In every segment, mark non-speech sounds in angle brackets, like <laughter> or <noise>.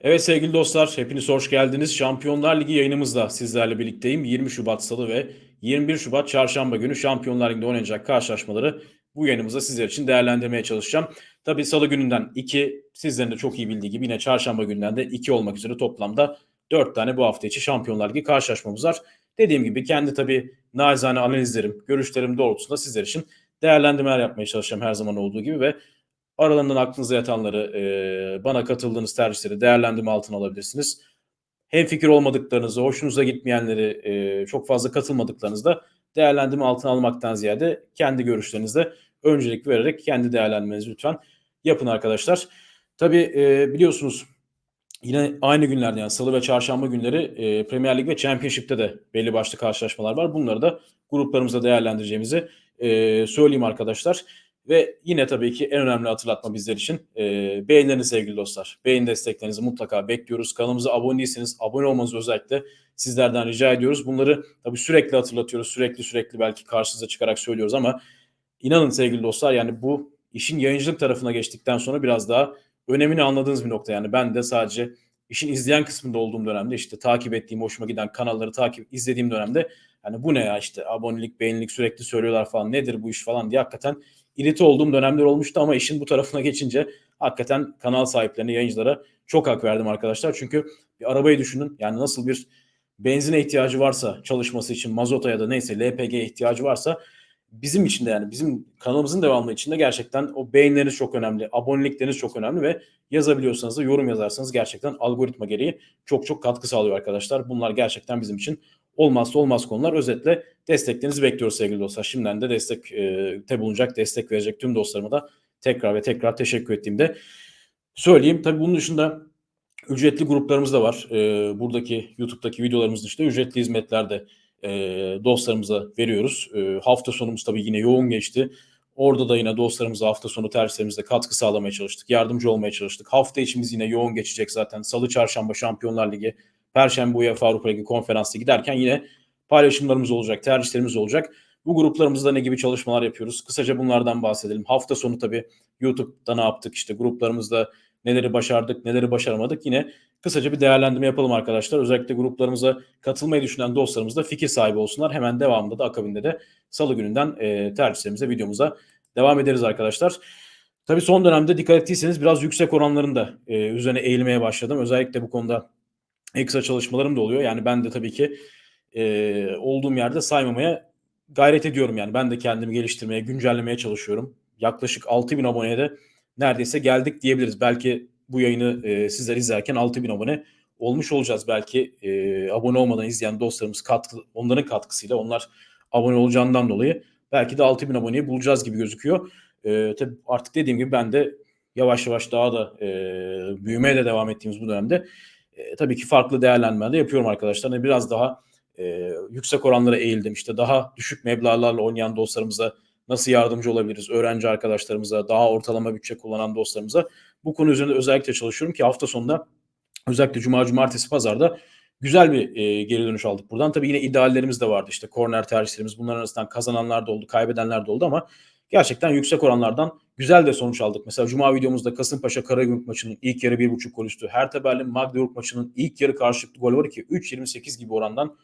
Evet sevgili dostlar, hepiniz hoş geldiniz. Şampiyonlar Ligi yayınımızda sizlerle birlikteyim. 20 Şubat Salı ve 21 Şubat Çarşamba günü Şampiyonlar Ligi'nde oynanacak karşılaşmaları bu yayınımızda sizler için değerlendirmeye çalışacağım. Tabii Salı gününden 2, sizlerin de çok iyi bildiği gibi yine Çarşamba gününden de 2 olmak üzere toplamda 4 tane bu hafta içi Şampiyonlar Ligi karşılaşmamız var. Dediğim gibi kendi tabii naizane analizlerim, görüşlerim doğrultusunda sizler için değerlendirmeler yapmaya çalışacağım her zaman olduğu gibi ve Aralarından aklınıza yatanları, e, bana katıldığınız tercihleri değerlendirme altına alabilirsiniz. Hem fikir olmadıklarınızı, hoşunuza gitmeyenleri, e, çok fazla katılmadıklarınızı da değerlendirme altına almaktan ziyade kendi görüşlerinizde öncelik vererek kendi değerlendirmenizi lütfen yapın arkadaşlar. Tabii e, biliyorsunuz yine aynı günlerde yani salı ve çarşamba günleri e, Premier Lig ve Championship'te de belli başlı karşılaşmalar var. Bunları da gruplarımızda değerlendireceğimizi e, söyleyeyim arkadaşlar. Ve yine tabii ki en önemli hatırlatma bizler için e, beğenileriniz sevgili dostlar. Beğeni desteklerinizi mutlaka bekliyoruz. Kanalımıza abone değilseniz abone olmanızı özellikle sizlerden rica ediyoruz. Bunları tabii sürekli hatırlatıyoruz. Sürekli sürekli belki karşınıza çıkarak söylüyoruz ama inanın sevgili dostlar yani bu işin yayıncılık tarafına geçtikten sonra biraz daha önemini anladığınız bir nokta. Yani ben de sadece işin izleyen kısmında olduğum dönemde işte takip ettiğim, hoşuma giden kanalları takip izlediğim dönemde hani bu ne ya işte abonelik, beğenilik sürekli söylüyorlar falan nedir bu iş falan diye hakikaten irite olduğum dönemler olmuştu ama işin bu tarafına geçince hakikaten kanal sahiplerine, yayıncılara çok hak verdim arkadaşlar. Çünkü bir arabayı düşünün. Yani nasıl bir benzine ihtiyacı varsa çalışması için mazota ya da neyse LPG ihtiyacı varsa bizim için de yani bizim kanalımızın devamlı içinde gerçekten o beğenileriniz çok önemli, abonelikleriniz çok önemli ve yazabiliyorsanız da yorum yazarsanız gerçekten algoritma gereği çok çok katkı sağlıyor arkadaşlar. Bunlar gerçekten bizim için olmazsa olmaz konular. Özetle desteklerinizi bekliyoruz sevgili dostlar. Şimdiden de destek e, bulunacak, destek verecek tüm dostlarıma da tekrar ve tekrar teşekkür ettiğimde söyleyeyim. Tabii bunun dışında ücretli gruplarımız da var. E, buradaki YouTube'daki videolarımız dışında ücretli hizmetler de e, dostlarımıza veriyoruz. Hafta sonumuz tabii yine yoğun geçti. Orada da yine dostlarımıza hafta sonu tercihlerimizde katkı sağlamaya çalıştık. Yardımcı olmaya çalıştık. Hafta içimiz yine yoğun geçecek zaten. Salı, çarşamba Şampiyonlar Ligi, Perşembe UEFA Avrupa Ligi konferansı giderken yine paylaşımlarımız olacak, tercihlerimiz olacak. Bu gruplarımızda ne gibi çalışmalar yapıyoruz? Kısaca bunlardan bahsedelim. Hafta sonu tabii YouTube'da ne yaptık? İşte gruplarımızda neleri başardık, neleri başaramadık? Yine kısaca bir değerlendirme yapalım arkadaşlar. Özellikle gruplarımıza katılmayı düşünen dostlarımız da fikir sahibi olsunlar. Hemen devamında da akabinde de salı gününden e, tercihlerimize, videomuza devam ederiz arkadaşlar. Tabii son dönemde dikkat ettiyseniz biraz yüksek oranların da e, üzerine eğilmeye başladım. Özellikle bu konuda ekstra çalışmalarım da oluyor. Yani ben de tabii ki e, olduğum yerde saymamaya gayret ediyorum yani. Ben de kendimi geliştirmeye, güncellemeye çalışıyorum. Yaklaşık 6000 aboneye de neredeyse geldik diyebiliriz. Belki bu yayını e, sizler izlerken 6000 abone olmuş olacağız. Belki e, abone olmadan izleyen dostlarımız katkı, onların katkısıyla onlar abone olacağından dolayı belki de 6000 aboneyi bulacağız gibi gözüküyor. E, tabii artık dediğim gibi ben de yavaş yavaş daha da e, büyümeye de devam ettiğimiz bu dönemde e, tabii ki farklı değerlendirmeler de yapıyorum arkadaşlar. Yani biraz daha e, yüksek oranlara eğildim. İşte daha düşük meblağlarla oynayan dostlarımıza nasıl yardımcı olabiliriz? Öğrenci arkadaşlarımıza, daha ortalama bütçe kullanan dostlarımıza bu konu üzerinde özellikle çalışıyorum ki hafta sonunda özellikle cuma, cumartesi, pazarda güzel bir e, geri dönüş aldık buradan. Tabii yine ideallerimiz de vardı. İşte korner tercihlerimiz bunların arasından kazananlar da oldu, kaybedenler de oldu ama gerçekten yüksek oranlardan güzel de sonuç aldık. Mesela Cuma videomuzda Kasımpaşa Karagümrük maçının ilk yarı 1.5 gol üstü. Hertha Berlin Magdeburg maçının ilk yarı karşılıklı gol var ki 3.28 gibi orandan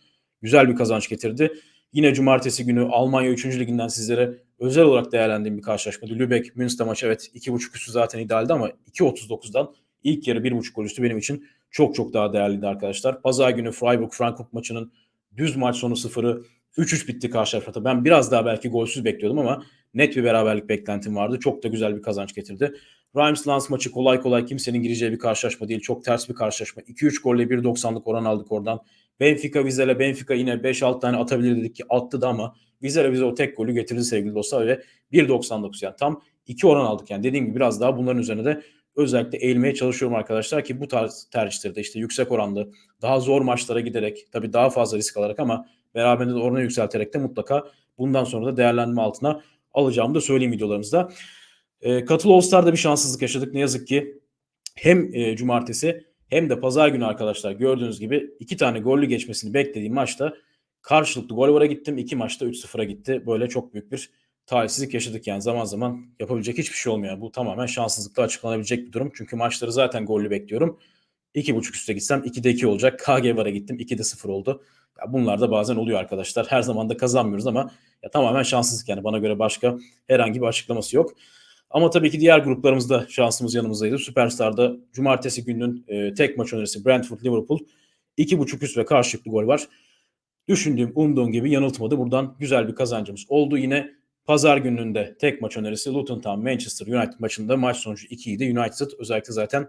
güzel bir kazanç getirdi. Yine cumartesi günü Almanya 3. liginden sizlere özel olarak değerlendiğim bir karşılaşmaydı. Lübeck Münster maçı evet 2.5 üstü zaten idealdi ama 2.39'dan ilk yarı 1.5 gol üstü benim için çok çok daha değerliydi arkadaşlar. Pazar günü Freiburg Frankfurt maçının düz maç sonu sıfırı 3-3 bitti karşılaşmada. Ben biraz daha belki golsüz bekliyordum ama net bir beraberlik beklentim vardı. Çok da güzel bir kazanç getirdi. Reims Lens maçı kolay kolay kimsenin gireceği bir karşılaşma değil. Çok ters bir karşılaşma. 2-3 golle 1.90'lık oran aldık oradan. Benfica Vizela Benfica yine 5-6 tane atabilir dedik ki attı da ama Vizela bize o tek golü getirdi sevgili dostlar ve 1.99 yani tam 2 oran aldık yani dediğim gibi biraz daha bunların üzerine de özellikle eğilmeye çalışıyorum arkadaşlar ki bu tarz tercihlerde işte yüksek oranlı daha zor maçlara giderek tabii daha fazla risk alarak ama beraberinde de oranı yükselterek de mutlaka bundan sonra da değerlendirme altına alacağımı da söyleyeyim videolarımızda. E, Katıl All Star'da bir şanssızlık yaşadık ne yazık ki. Hem e, cumartesi hem de pazar günü arkadaşlar gördüğünüz gibi iki tane gollü geçmesini beklediğim maçta karşılıklı gol vara gittim. iki maçta 3-0'a gitti. Böyle çok büyük bir talihsizlik yaşadık yani zaman zaman yapabilecek hiçbir şey olmuyor. Bu tamamen şanssızlıkla açıklanabilecek bir durum. Çünkü maçları zaten gollü bekliyorum. 2.5 üste gitsem 2'de 2 olacak. KG Var'a gittim 2'de 0 oldu. Ya bunlar da bazen oluyor arkadaşlar. Her zaman da kazanmıyoruz ama ya tamamen şanssızlık yani bana göre başka herhangi bir açıklaması yok. Ama tabii ki diğer gruplarımızda şansımız yanımızdaydı. Süperstar'da cumartesi gününün e, tek maç önerisi Brentford Liverpool 2.5 üst ve karşılıklı gol var. Düşündüğüm, umduğum gibi yanıltmadı. Buradan güzel bir kazancımız oldu. Yine pazar gününde tek maç önerisi Luton Town Manchester United maçında maç sonucu 2 idi. United özellikle zaten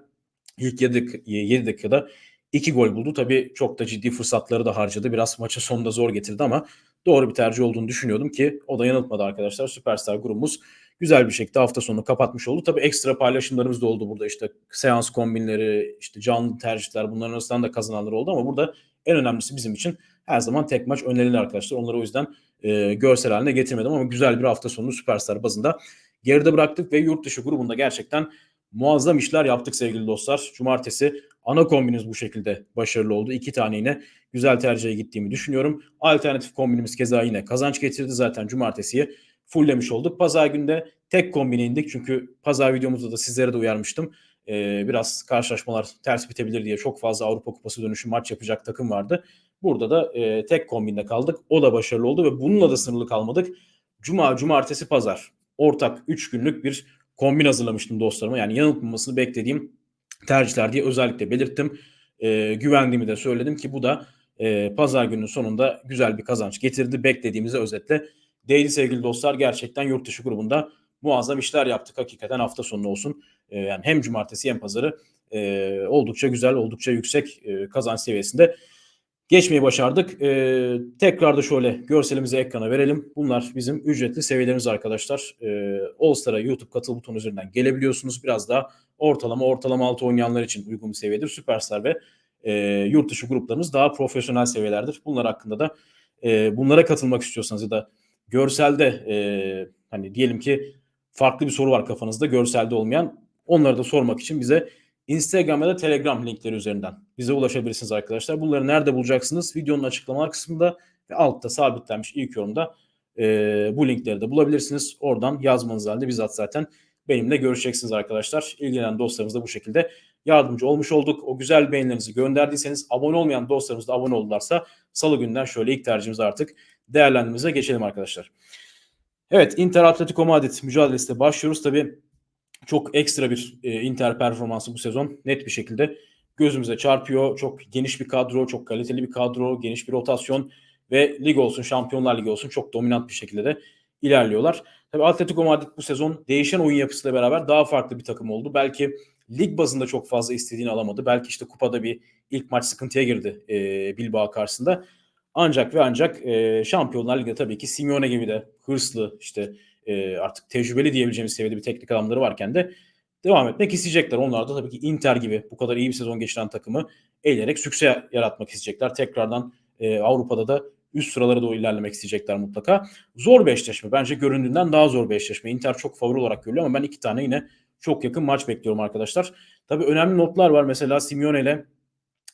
ilk 7, 7 dakikada 2 gol buldu. Tabii çok da ciddi fırsatları da harcadı. Biraz maçı sonunda zor getirdi ama doğru bir tercih olduğunu düşünüyordum ki o da yanıltmadı arkadaşlar. Süperstar grubumuz güzel bir şekilde hafta sonunu kapatmış oldu. Tabii ekstra paylaşımlarımız da oldu burada. İşte seans kombinleri, işte canlı tercihler bunların arasından da kazananlar oldu ama burada en önemlisi bizim için her zaman tek maç önerili arkadaşlar. Onları o yüzden e, görsel haline getirmedim ama güzel bir hafta sonu Süperstar bazında geride bıraktık ve yurt dışı grubunda gerçekten muazzam işler yaptık sevgili dostlar. Cumartesi ana kombinimiz bu şekilde başarılı oldu. İki tane yine güzel tercihe gittiğimi düşünüyorum. Alternatif kombinimiz keza yine kazanç getirdi. Zaten cumartesiyi fulllemiş olduk. Pazar günde tek kombine indik. Çünkü pazar videomuzda da sizlere de uyarmıştım. Ee, biraz karşılaşmalar ters bitebilir diye çok fazla Avrupa Kupası dönüşü maç yapacak takım vardı. Burada da e, tek kombinde kaldık. O da başarılı oldu ve bununla da sınırlı kalmadık. Cuma, cumartesi, pazar ortak 3 günlük bir kombin hazırlamıştım dostlarıma. Yani yanıltmamasını beklediğim tercihler diye özellikle belirttim. E, güvendiğimi de söyledim ki bu da e, pazar gününün sonunda güzel bir kazanç getirdi. Beklediğimizi özetle değdi sevgili dostlar. Gerçekten yurt dışı grubunda muazzam işler yaptık. Hakikaten hafta sonu olsun. E, yani hem cumartesi hem pazarı e, oldukça güzel, oldukça yüksek e, kazanç seviyesinde geçmeyi başardık. Ee, tekrar da şöyle görselimizi ekrana verelim. Bunlar bizim ücretli seviyelerimiz arkadaşlar. Ee, All Star'a YouTube katıl butonu üzerinden gelebiliyorsunuz. Biraz daha ortalama ortalama altı oynayanlar için uygun bir seviyedir. Süperstar ve e, yurt dışı gruplarımız daha profesyonel seviyelerdir. Bunlar hakkında da e, bunlara katılmak istiyorsanız ya da görselde e, hani diyelim ki farklı bir soru var kafanızda görselde olmayan onları da sormak için bize Instagram ya da Telegram linkleri üzerinden bize ulaşabilirsiniz arkadaşlar. Bunları nerede bulacaksınız? Videonun açıklamalar kısmında ve altta sabitlenmiş ilk yorumda e, bu linkleri de bulabilirsiniz. Oradan yazmanız halinde bizzat zaten benimle görüşeceksiniz arkadaşlar. İlgilenen dostlarımız da bu şekilde yardımcı olmuş olduk. O güzel beğenilerinizi gönderdiyseniz abone olmayan dostlarımız da abone oldularsa salı günden şöyle ilk tercihimizi artık değerlendirmemize geçelim arkadaşlar. Evet Inter Atletico Madrid mücadelesine başlıyoruz. Tabii çok ekstra bir e, Inter performansı bu sezon net bir şekilde gözümüze çarpıyor. Çok geniş bir kadro, çok kaliteli bir kadro, geniş bir rotasyon ve lig olsun, Şampiyonlar Ligi olsun çok dominant bir şekilde de ilerliyorlar. Tabii Atletico Madrid bu sezon değişen oyun yapısıyla beraber daha farklı bir takım oldu. Belki lig bazında çok fazla istediğini alamadı. Belki işte kupada bir ilk maç sıkıntıya girdi e, Bilbao karşısında. Ancak ve ancak e, Şampiyonlar Ligi'de tabii ki Simeone gibi de hırslı işte e, artık tecrübeli diyebileceğimiz seviyede bir teknik adamları varken de devam etmek isteyecekler. Onlar da tabii ki Inter gibi bu kadar iyi bir sezon geçiren takımı eğilerek sükse yaratmak isteyecekler. Tekrardan e, Avrupa'da da üst sıralara doğru ilerlemek isteyecekler mutlaka. Zor bir eşleşme. Bence göründüğünden daha zor bir eşleşme. Inter çok favori olarak görülüyor ama ben iki tane yine çok yakın maç bekliyorum arkadaşlar. Tabii önemli notlar var. Mesela Simeone ile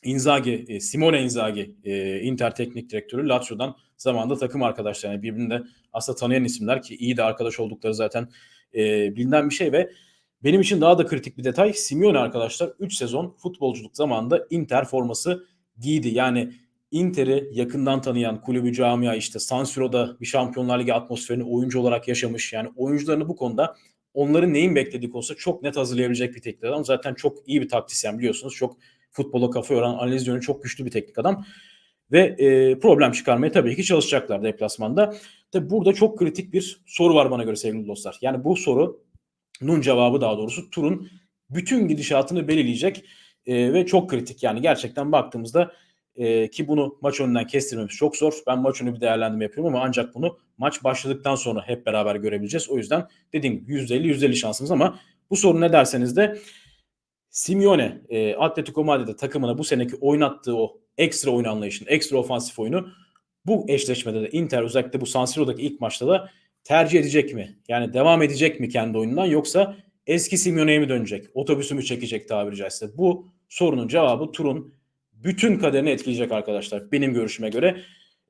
Inzaghi, e, Simone Inzaghi, e, Inter teknik direktörü Lazio'dan zamanında takım arkadaşlar. Yani birbirini de aslında tanıyan isimler ki iyi de arkadaş oldukları zaten e, bilinen bir şey ve benim için daha da kritik bir detay Simeone arkadaşlar 3 sezon futbolculuk zamanında Inter forması giydi. Yani Inter'i yakından tanıyan kulübü camia işte San Siro'da bir Şampiyonlar Ligi atmosferini oyuncu olarak yaşamış. Yani oyuncularını bu konuda onların neyin bekledik olsa çok net hazırlayabilecek bir teknik adam. Zaten çok iyi bir taktisyen biliyorsunuz. Çok futbola kafa yoran, analiz yönü çok güçlü bir teknik adam. Ve e, problem çıkarmaya tabii ki çalışacaklar deplasmanda. Tabii burada çok kritik bir soru var bana göre sevgili dostlar. Yani bu sorunun cevabı daha doğrusu turun bütün gidişatını belirleyecek e, ve çok kritik. Yani gerçekten baktığımızda e, ki bunu maç önünden kestirmemiz çok zor. Ben maç önü bir değerlendirme yapıyorum ama ancak bunu maç başladıktan sonra hep beraber görebileceğiz. O yüzden dediğim gibi %50 %50 şansımız ama bu soru ne derseniz de Simeone e, Atletico Madrid'de takımına bu seneki oynattığı o ekstra oyun anlayışını, ekstra ofansif oyunu bu eşleşmede de Inter özellikle bu San Siro'daki ilk maçta da tercih edecek mi? Yani devam edecek mi kendi oyunundan yoksa eski Simeone'ye mi dönecek? Otobüsü mü çekecek tabiri caizse? Bu sorunun cevabı turun bütün kaderini etkileyecek arkadaşlar. Benim görüşüme göre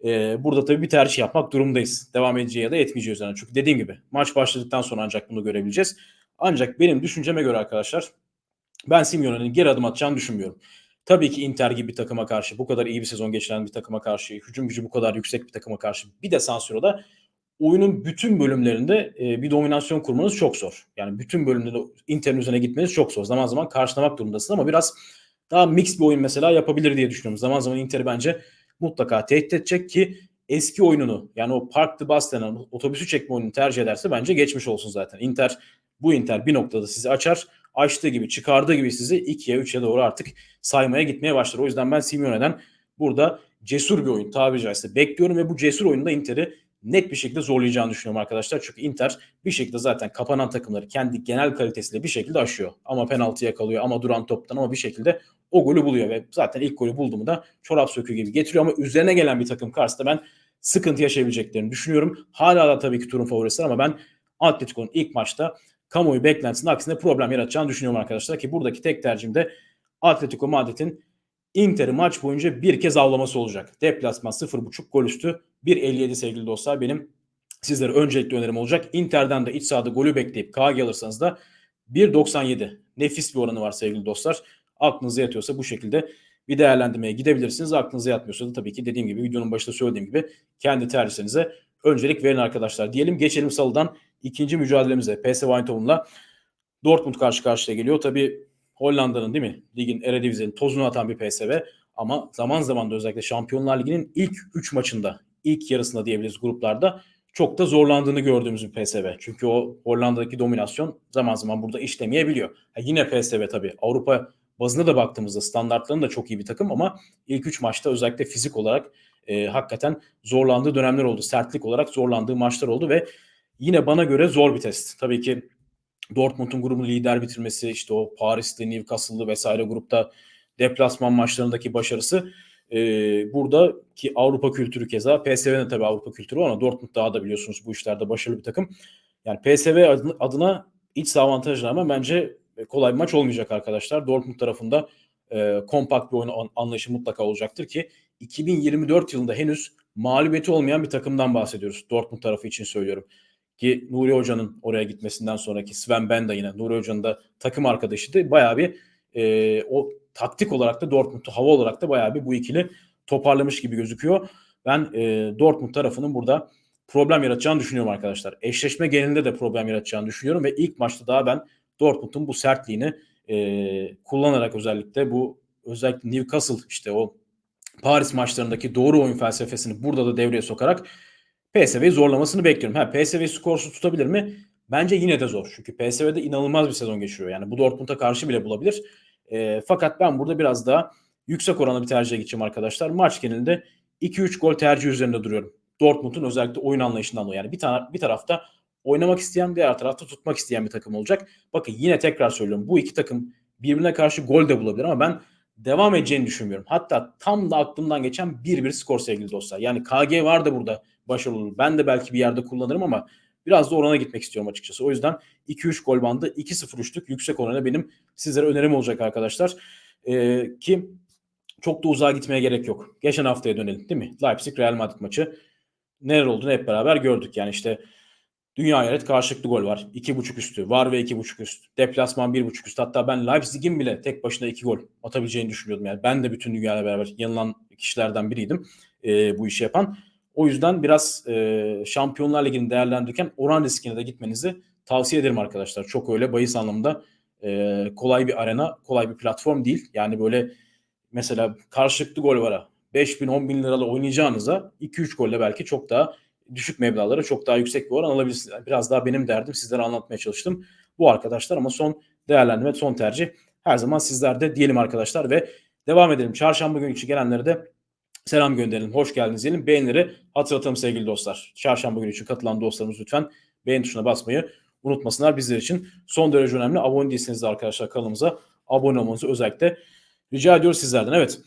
e, burada tabii bir tercih yapmak durumdayız. Devam edeceği ya da etmeyeceği üzerine. Çünkü dediğim gibi maç başladıktan sonra ancak bunu görebileceğiz. Ancak benim düşünceme göre arkadaşlar ben Simeone'nin geri adım atacağını düşünmüyorum. Tabii ki Inter gibi bir takıma karşı, bu kadar iyi bir sezon geçiren bir takıma karşı, hücum gücü bu kadar yüksek bir takıma karşı bir de San Siro'da oyunun bütün bölümlerinde e, bir dominasyon kurmanız çok zor. Yani bütün bölümde de Inter'in üzerine gitmeniz çok zor. Zaman zaman karşılamak durumundasın ama biraz daha mix bir oyun mesela yapabilir diye düşünüyorum. Zaman zaman Inter'i bence mutlaka tehdit edecek ki eski oyununu yani o park the bus denen otobüsü çekme oyununu tercih ederse bence geçmiş olsun zaten. Inter bu Inter bir noktada sizi açar. Açtığı gibi çıkardığı gibi sizi 2'ye 3'e doğru artık saymaya gitmeye başlar. O yüzden ben Simeone'den burada cesur bir oyun tabiri caizse bekliyorum ve bu cesur oyunda Inter'i net bir şekilde zorlayacağını düşünüyorum arkadaşlar. Çünkü Inter bir şekilde zaten kapanan takımları kendi genel kalitesiyle bir şekilde aşıyor. Ama penaltı yakalıyor ama duran toptan ama bir şekilde o golü buluyor ve zaten ilk golü buldu mu da çorap söküğü gibi getiriyor ama üzerine gelen bir takım karşısında ben sıkıntı yaşayabileceklerini düşünüyorum. Hala da tabii ki turun favorisi ama ben Atletico'nun ilk maçta kamuoyu beklentisinin aksine problem yaratacağını düşünüyorum arkadaşlar ki buradaki tek tercihim de Atletico Madrid'in Inter'i maç boyunca bir kez avlaması olacak. Deplasman 0.5 gol üstü 1.57 sevgili dostlar benim sizlere öncelikli önerim olacak. Inter'den de iç sahada golü bekleyip KG alırsanız da 1.97 nefis bir oranı var sevgili dostlar. Aklınıza yatıyorsa bu şekilde bir değerlendirmeye gidebilirsiniz. Aklınıza yatmıyorsa da tabii ki dediğim gibi videonun başında söylediğim gibi kendi tercihlerinize öncelik verin arkadaşlar. Diyelim geçelim salıdan ikinci mücadelemize. PSV Eindhoven'la Dortmund karşı karşıya geliyor. Tabii Hollanda'nın değil mi? Ligin Eredivisie'nin tozunu atan bir PSV ama zaman zaman da özellikle Şampiyonlar Ligi'nin ilk 3 maçında, ilk yarısında diyebiliriz gruplarda çok da zorlandığını gördüğümüz bir PSV. Çünkü o Hollanda'daki dominasyon zaman zaman burada işlemeyebiliyor. Ha yine PSV tabii Avrupa bazında da baktığımızda standartlarının da çok iyi bir takım ama ilk 3 maçta özellikle fizik olarak e, hakikaten zorlandığı dönemler oldu. Sertlik olarak zorlandığı maçlar oldu ve yine bana göre zor bir test. Tabii ki Dortmund'un grubunu lider bitirmesi, işte o Paris'te, Newcastle'lı vesaire grupta deplasman maçlarındaki başarısı e, burada ki Avrupa kültürü keza PSV'nin tabii Avrupa kültürü ama Dortmund daha da biliyorsunuz bu işlerde başarılı bir takım. Yani PSV adına, iç avantajlı ama bence kolay bir maç olmayacak arkadaşlar. Dortmund tarafında e, kompakt bir oyun anlayışı mutlaka olacaktır ki 2024 yılında henüz mağlubiyeti olmayan bir takımdan bahsediyoruz. Dortmund tarafı için söylüyorum. Ki Nuri Hoca'nın oraya gitmesinden sonraki Sven Benda yine Nuri Hoca'nın da takım arkadaşıydı. Bayağı bir e, o taktik olarak da Dortmund'u hava olarak da bayağı bir bu ikili toparlamış gibi gözüküyor. Ben e, Dortmund tarafının burada problem yaratacağını düşünüyorum arkadaşlar. Eşleşme genelinde de problem yaratacağını düşünüyorum ve ilk maçta daha ben Dortmund'un bu sertliğini e, kullanarak özellikle bu özellikle Newcastle işte o Paris maçlarındaki doğru oyun felsefesini burada da devreye sokarak PSV'yi zorlamasını bekliyorum. Ha PSV skorsuz tutabilir mi? Bence yine de zor. Çünkü PSV'de inanılmaz bir sezon geçiriyor. Yani bu Dortmund'a karşı bile bulabilir. E, fakat ben burada biraz daha yüksek oranlı bir tercihe gideceğim arkadaşlar. Maç genelinde 2-3 gol tercih üzerinde duruyorum. Dortmund'un özellikle oyun anlayışından dolayı. Yani bir, tane, bir tarafta oynamak isteyen diğer tarafta tutmak isteyen bir takım olacak. Bakın yine tekrar söylüyorum. Bu iki takım birbirine karşı gol de bulabilir ama ben devam edeceğini düşünmüyorum. Hatta tam da aklımdan geçen 1-1 skor sevgili dostlar. Yani KG var da burada başarılı olur. Ben de belki bir yerde kullanırım ama biraz da orana gitmek istiyorum açıkçası. O yüzden 2-3 gol bandı 2-0-3'lük yüksek oranı benim sizlere önerim olacak arkadaşlar. Ee, ki çok da uzağa gitmeye gerek yok. Geçen haftaya dönelim değil mi? Leipzig Real Madrid maçı. Neler olduğunu hep beraber gördük. Yani işte Dünya hayret karşılıklı gol var. 2.5 üstü. Var ve 2.5 üst. Deplasman 1.5 üst. Hatta ben Leipzig'in bile tek başına 2 gol atabileceğini düşünüyordum. Yani ben de bütün dünyayla beraber yanılan kişilerden biriydim e, bu işi yapan. O yüzden biraz e, Şampiyonlar Ligi'ni değerlendirirken oran riskine de gitmenizi tavsiye ederim arkadaşlar. Çok öyle bahis anlamında e, kolay bir arena, kolay bir platform değil. Yani böyle mesela karşılıklı gol var. 5 bin 10 bin liralı oynayacağınıza 2-3 golle belki çok daha düşük meblağlara çok daha yüksek bir oran alabilirsiniz. Biraz daha benim derdim sizlere anlatmaya çalıştım. Bu arkadaşlar ama son değerlendirme, son tercih her zaman sizlerde diyelim arkadaşlar ve devam edelim. Çarşamba günü için gelenlere de selam gönderelim. Hoş geldiniz diyelim. Beğenileri hatırlatalım sevgili dostlar. Çarşamba günü için katılan dostlarımız lütfen beğen tuşuna basmayı unutmasınlar. Bizler için son derece önemli. Abone değilseniz de arkadaşlar kanalımıza abone olmanızı özellikle rica ediyoruz sizlerden. Evet.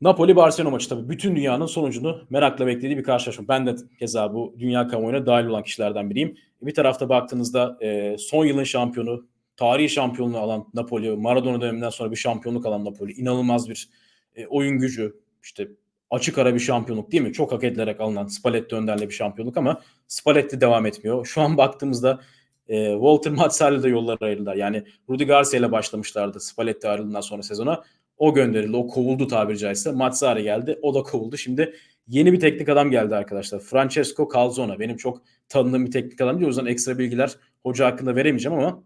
Napoli Barcelona maçı tabii bütün dünyanın sonucunu merakla beklediği bir karşılaşma. Ben de keza bu dünya kamuoyuna dahil olan kişilerden biriyim. Bir tarafta baktığınızda e, son yılın şampiyonu, tarihi şampiyonluğu alan Napoli, Maradona döneminden sonra bir şampiyonluk alan Napoli. inanılmaz bir e, oyun gücü, işte açık ara bir şampiyonluk değil mi? Çok hak edilerek alınan Spalletti önderle bir şampiyonluk ama Spalletti devam etmiyor. Şu an baktığımızda e, Walter Mazzarri de yolları ayrıldılar. Yani Rudi Garcia ile başlamışlardı Spalletti ayrıldığından sonra sezona. O gönderildi. O kovuldu tabiri caizse. Mazzari geldi. O da kovuldu. Şimdi yeni bir teknik adam geldi arkadaşlar. Francesco Calzona. Benim çok tanıdığım bir teknik adam değil. O yüzden ekstra bilgiler hoca hakkında veremeyeceğim ama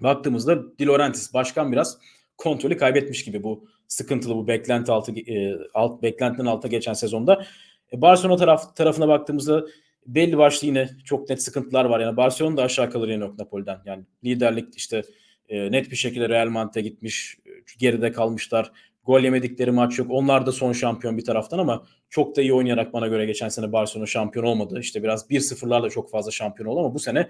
baktığımızda Di Laurentiis başkan biraz kontrolü kaybetmiş gibi bu sıkıntılı bu beklenti altı e, alt beklentinin altına geçen sezonda. E, Barcelona taraf tarafına baktığımızda belli başlı yine çok net sıkıntılar var. Yani Barcelona da aşağı kalır yine yok Napoli'den. Yani liderlik işte e, net bir şekilde Real Madrid'e gitmiş. Geride kalmışlar. Gol yemedikleri maç yok. Onlar da son şampiyon bir taraftan ama çok da iyi oynayarak bana göre geçen sene Barcelona şampiyon olmadı. İşte biraz 1-0'larla çok fazla şampiyon oldu ama bu sene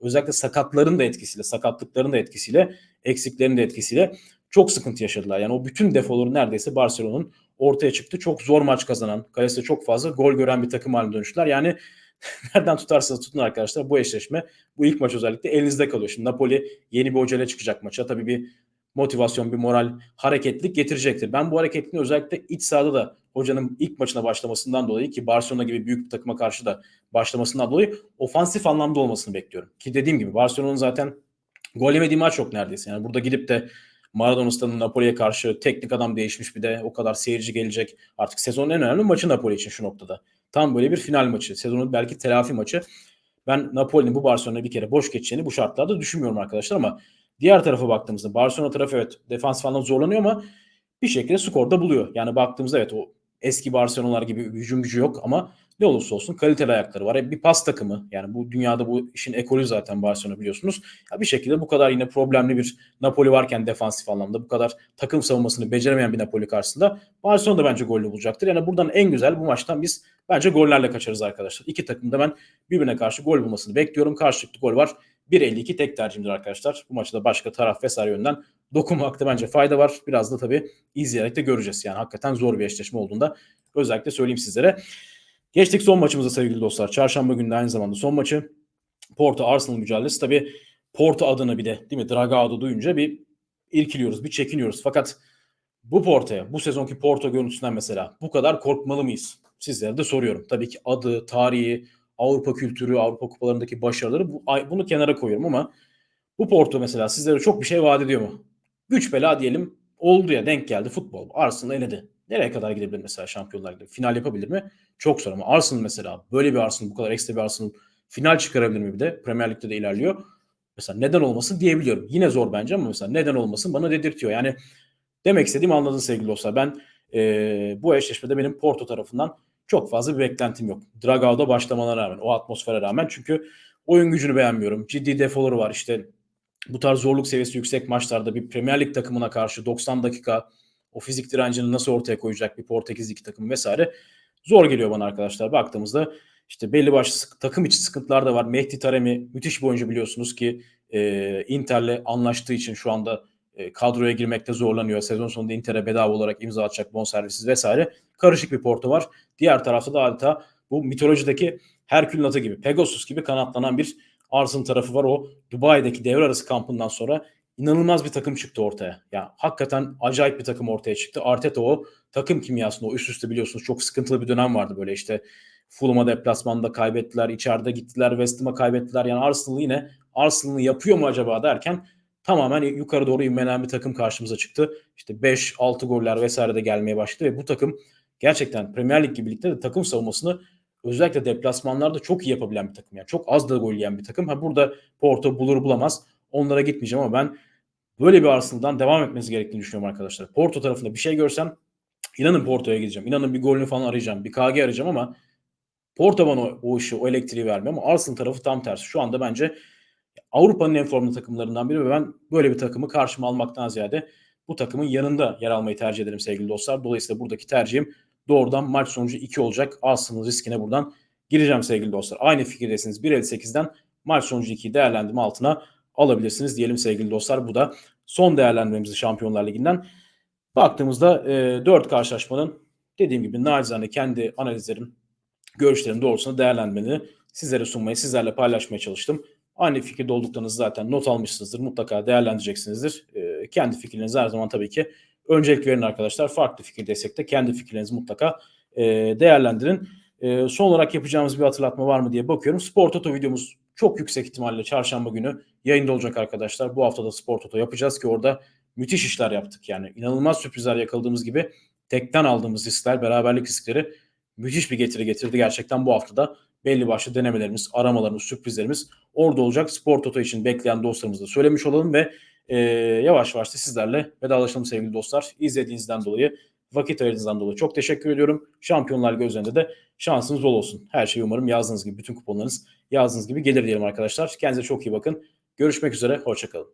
özellikle sakatların da etkisiyle, sakatlıkların da etkisiyle, eksiklerin de etkisiyle çok sıkıntı yaşadılar. Yani o bütün defoları neredeyse Barcelona'nın ortaya çıktı. Çok zor maç kazanan, kalesinde çok fazla gol gören bir takım haline dönüştüler. Yani <laughs> nereden tutarsanız tutun arkadaşlar bu eşleşme, bu ilk maç özellikle elinizde kalıyor. Şimdi Napoli yeni bir hocayla çıkacak maça. Tabii bir motivasyon, bir moral, hareketlik getirecektir. Ben bu hareketliğini özellikle iç sahada da hocanın ilk maçına başlamasından dolayı ki Barcelona gibi büyük bir takıma karşı da başlamasından dolayı ofansif anlamda olmasını bekliyorum. Ki dediğim gibi Barcelona'nın zaten gol yemediği maç yok neredeyse. Yani burada gidip de Maradona stadında Napoli'ye karşı teknik adam değişmiş bir de o kadar seyirci gelecek. Artık sezonun en önemli maçı Napoli için şu noktada. Tam böyle bir final maçı. Sezonun belki telafi maçı. Ben Napoli'nin bu Barcelona'ya bir kere boş geçeceğini bu şartlarda düşünmüyorum arkadaşlar ama diğer tarafa baktığımızda Barcelona tarafı evet defans falan zorlanıyor ama bir şekilde skorda buluyor. Yani baktığımızda evet o eski Barcelona'lar gibi hücum gücü yok ama ne olursa olsun kaliteli ayakları var. Bir pas takımı yani bu dünyada bu işin ekolü zaten Barcelona biliyorsunuz. Ya bir şekilde bu kadar yine problemli bir Napoli varken defansif anlamda bu kadar takım savunmasını beceremeyen bir Napoli karşısında Barcelona da bence gollü bulacaktır. Yani buradan en güzel bu maçtan biz bence gollerle kaçarız arkadaşlar. İki takım da ben birbirine karşı gol bulmasını bekliyorum. Karşılıklı gol var. 1.52 tek tercihimdir arkadaşlar. Bu maçta başka taraf vesaire yönden dokunmakta bence fayda var. Biraz da tabii izleyerek de göreceğiz. Yani hakikaten zor bir eşleşme olduğunda özellikle söyleyeyim sizlere. Geçtik son maçımıza sevgili dostlar. Çarşamba günü aynı zamanda son maçı. Porto Arsenal mücadelesi. Tabii Porto adını bir de değil mi Dragao duyunca bir irkiliyoruz, bir çekiniyoruz. Fakat bu Porto'ya, bu sezonki Porto görüntüsünden mesela bu kadar korkmalı mıyız? Sizlere de soruyorum. Tabii ki adı, tarihi, Avrupa kültürü, Avrupa kupalarındaki başarıları bu, bunu kenara koyuyorum ama bu Porto mesela sizlere çok bir şey vaat ediyor mu? Güç bela diyelim oldu ya denk geldi futbol. Arsenal eledi. Nereye kadar gidebilir mesela Şampiyonlar Ligi? Final yapabilir mi? Çok zor ama Arsenal mesela böyle bir Arsenal bu kadar ekstra bir Arsenal final çıkarabilir mi bir de? Premier Lig'de de ilerliyor. Mesela neden olmasın diyebiliyorum. Yine zor bence ama mesela neden olmasın bana dedirtiyor. Yani demek istediğimi anladın sevgili dostlar. Ben e, bu eşleşmede benim Porto tarafından çok fazla bir beklentim yok. Dragao'da başlamana rağmen, o atmosfere rağmen çünkü oyun gücünü beğenmiyorum. Ciddi defoları var. İşte bu tarz zorluk seviyesi yüksek maçlarda bir Premier Lig takımına karşı 90 dakika o fizik direncini nasıl ortaya koyacak bir Portekiz iki takım vesaire zor geliyor bana arkadaşlar. Baktığımızda işte belli başlı takım içi sıkıntılar da var. Mehdi Taremi müthiş bir oyuncu biliyorsunuz ki e, Inter'le anlaştığı için şu anda e, kadroya girmekte zorlanıyor. Sezon sonunda Inter'e bedava olarak imza atacak bonservisiz vesaire. Karışık bir portu var. Diğer tarafta da adeta bu mitolojideki Herkül Natı gibi, Pegasus gibi kanatlanan bir Arsenal tarafı var. O Dubai'deki devre arası kampından sonra inanılmaz bir takım çıktı ortaya. Ya hakikaten acayip bir takım ortaya çıktı. Arteta o takım kimyasında o üst üste biliyorsunuz çok sıkıntılı bir dönem vardı böyle işte Fulham'a deplasmanda kaybettiler, içeride gittiler, West Ham'a kaybettiler. Yani Arsenal yine Arsenal'ı yapıyor mu acaba derken tamamen yukarı doğru inmelen bir takım karşımıza çıktı. İşte 5-6 goller vesaire de gelmeye başladı ve bu takım gerçekten Premier Lig gibi birlikte de takım savunmasını özellikle deplasmanlarda çok iyi yapabilen bir takım. Yani çok az da gol yiyen bir takım. Ha burada Porto bulur bulamaz. Onlara gitmeyeceğim ama ben böyle bir Arsenal'dan devam etmesi gerektiğini düşünüyorum arkadaşlar. Porto tarafında bir şey görsem inanın Porto'ya gideceğim. İnanın bir golünü falan arayacağım. Bir KG arayacağım ama Porto bana o, o işi, o elektriği vermiyor ama Arsenal tarafı tam tersi. Şu anda bence Avrupa'nın en formlu takımlarından biri ve ben böyle bir takımı karşıma almaktan ziyade bu takımın yanında yer almayı tercih ederim sevgili dostlar. Dolayısıyla buradaki tercihim doğrudan maç sonucu 2 olacak. Arsenal riskine buradan gireceğim sevgili dostlar. Aynı fikirdesiniz. 1.58'den maç sonucu 2'yi değerlendirme altına alabilirsiniz diyelim sevgili dostlar. Bu da son değerlendirmemizi Şampiyonlar Ligi'nden. Baktığımızda e, 4 karşılaşmanın dediğim gibi nacizane kendi analizlerim, görüşlerim doğrultusunda değerlendirmeni sizlere sunmayı, sizlerle paylaşmaya çalıştım. Aynı fikirde olduklarınızı zaten not almışsınızdır. Mutlaka değerlendireceksinizdir. E, kendi fikirlerinizi her zaman tabii ki öncelik verin arkadaşlar. Farklı fikirdeysek de kendi fikirlerinizi mutlaka e, değerlendirin. E, son olarak yapacağımız bir hatırlatma var mı diye bakıyorum. Spor Toto videomuz çok yüksek ihtimalle çarşamba günü yayında olacak arkadaşlar. Bu hafta da Spor Toto yapacağız ki orada müthiş işler yaptık. Yani inanılmaz sürprizler yakaladığımız gibi tekten aldığımız riskler, beraberlik riskleri müthiş bir getiri getirdi. Gerçekten bu haftada belli başlı denemelerimiz, aramalarımız, sürprizlerimiz orada olacak. Spor Toto için bekleyen dostlarımıza da söylemiş olalım ve e, yavaş yavaş da sizlerle vedalaşalım sevgili dostlar. İzlediğinizden dolayı, vakit ayırdığınızdan dolayı çok teşekkür ediyorum. Şampiyonlar Ligi de şansınız bol olsun. Her şey umarım yazdığınız gibi, bütün kuponlarınız yazdığınız gibi gelir diyelim arkadaşlar. Kendinize çok iyi bakın. Görüşmek üzere, hoşçakalın.